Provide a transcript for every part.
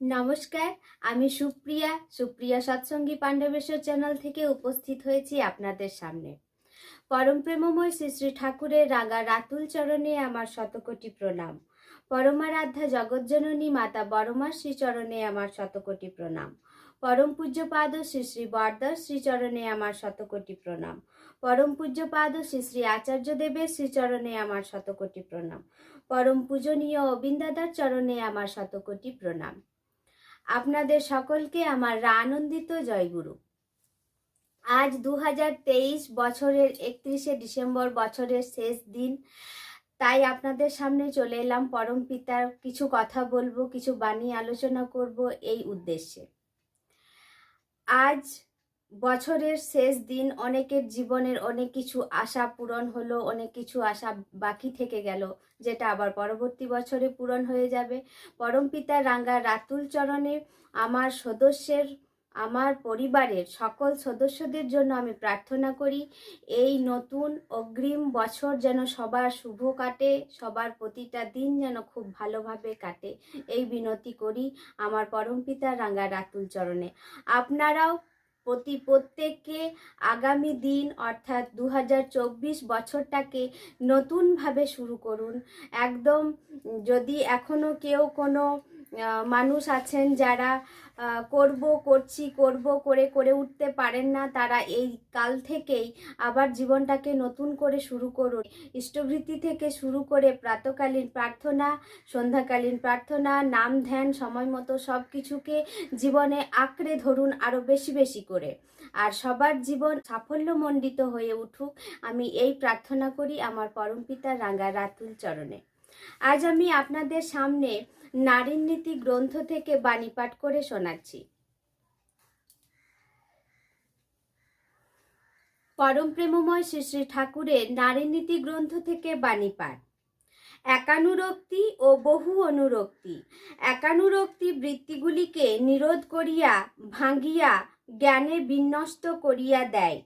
নমস্কার, আমি সুপ্রিয়া সুপ্রিয়া সৎসঙ্গী পাণ্ডবেশ্বর চ্যানেল থেকে উপস্থিত হয়েছি আপনাদের সামনে। পরম প্রেমময় শ্রী শ্রী ঠাকুরের রাঙা রাতুল চরণে আমার শতকোটি প্রণাম। পরমারাধ্যা জগজ্জননী মাতা বড়মা শ্রীচরণে আমার শতকোটি প্রণাম। পরম পূজ্যপাদ শ্রী শ্রী বরদাস শ্রীচরণে আমার শতকোটি প্রণাম। পরম পূজ্যপাদ শ্রী শ্রী আচার্য দেবের শ্রীচরণে আমার শতকোটি প্রণাম। পরম পূজনীয় অবিন্দাদার চরণে আমার শতকোটি প্রণাম। আপনাদের সকলকে আমার আনন্দিত জয়গুরু। আজ দু হাজার তেইশ বছরের একত্রিশে ডিসেম্বর বছরের শেষ দিন, তাই আপনাদের সামনে চলে এলাম পরম পিতার কিছু কথা বলব, কিছু বাণী আলোচনা করব এই উদ্দেশ্যে। আজ বছরের শেষ দিন অনেকের জীবনের অনেক কিছু আশা পূরণ হলো, অনেক কিছু আশা বাকি থেকে গেল, যেটা আবার পরবর্তী বছরে পূরণ হয়ে যাবে। পরম পিতা রাঙ্গা রাতুল চরণে আমার সদস্যের, আমার পরিবারের সকল সদস্যদের জন্য আমি প্রার্থনা করি, এই নতুন অগ্রিম বছর যেন সবার শুভ কাটে, সবার প্রতিটা দিন যেন খুব ভালোভাবে কাটে, এই বিনতি করি আমার পরম পিতা রাঙ্গা রাতুল চরণে। আপনারাও প্রতি প্রত্যেককে আগামী দিন, অর্থাৎ দু হাজার চব্বিশ বছরটাকে নতুনভাবে শুরু করুন। একদম যদি এখনও কেউ কোনো মানুষ আছেন যারা করব, করছি, করব, করে করে উঠতে পারেন না, তারা এই কাল থেকেই আবার জীবনটাকে নতুন করে শুরু করুন। ইষ্টভৃতি থেকে শুরু করে প্রাতকালীন প্রার্থনা, সন্ধ্যাকালীন প্রার্থনা, নাম ধ্যান, সময় মতো সব কিছুকে জীবনে আঁকড়ে ধরুন আরও বেশি বেশি করে। আর সবার জীবন সাফল্যমণ্ডিত হয়ে উঠুক, আমি এই প্রার্থনা করি আমার পরমপিতা রাঙ্গা রাতুল চরণে। আজ আমি আপনাদের সামনে নারীর নীতি গ্রন্থ থেকে বাণী পাঠ করে শোনাচ্ছি। পরম প্রেমময় শ্রী শ্রী ঠাকুরের নারীনীতি গ্রন্থ থেকে বাণী পাঠ একানুরক্তি ও বহু অনুরক্তি। একানুরক্তি বৃত্তিগুলিকে নিরোধ করিয়া, ভাঙ্গিয়া জ্ঞানে বিন্যস্ত করিয়া দেয়।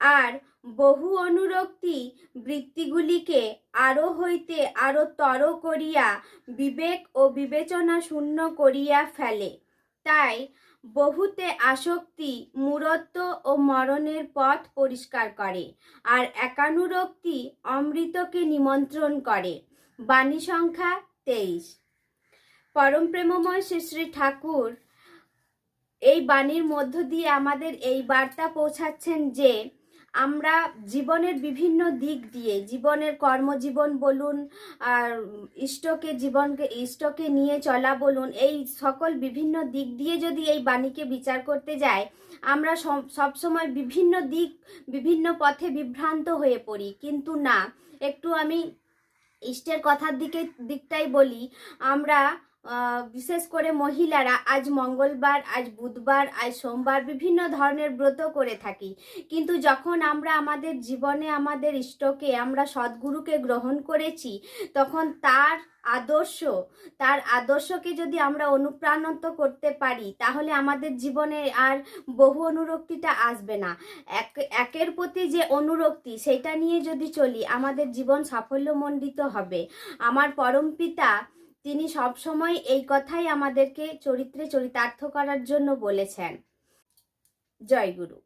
আর বহু অনুরক্তি বৃত্তিগুলিকে আরও হইতে আরও তর করিয়া বিবেক ও বিবেচনা শূন্য করিয়া ফেলে। তাই বহুতে আসক্তি, মূরত্ব ও মরণের পথ পরিষ্কার করে আর একানুরক্তি অমৃতকে নিমন্ত্রণ করে। বাণী সংখ্যা তেইশ। পরম প্রেমময় শ্রী শ্রী ঠাকুর এই বাণীর মধ্য দিয়ে আমাদের এই বার্তা পৌঁছাচ্ছেন যে আমরা জীবনের বিভিন্ন দিক দিয়ে, জীবনের কর্মজীবন বলুন, আর ইষ্টকে জীবনকে, ইষ্টকে নিয়ে চলা বলুন, এই সকল বিভিন্ন দিক দিয়ে যদি এই বাণীকে বিচার করতে যাই, আমরা সব- সবসময় বিভিন্ন দিক, বিভিন্ন পথে বিভ্রান্ত হয়ে পড়ি। কিন্তু না, একটু আমি ইষ্টের কথার দিকে, দিকটাই বলি। আমরা বিশেষ করে মহিলারা আজ মঙ্গলবার, আজ বুধবার, আজ সোমবার বিভিন্ন ধরনের ব্রত করে থাকি। কিন্তু যখন আমরা আমাদের জীবনে আমাদের ইষ্টকে, আমরা সদ্গুরুকে গ্রহণ করেছি, তখন তার আদর্শ, তার আদর্শকে যদি আমরা অনুপ্রাণিত করতে পারি, তাহলে আমাদের জীবনে আর বহু অনুরক্তিটা আসবে না। এক, একের প্রতি যে অনুরক্তি, সেটা নিয়ে যদি চলি, আমাদের জীবন সাফল্যমণ্ডিত হবে। আমার পরম পিতা তিনি সবসময় এই কথাই আমাদেরকে চরিত্রে চরিতার্থ করার জন্য বলেছেন। জয় গুরু।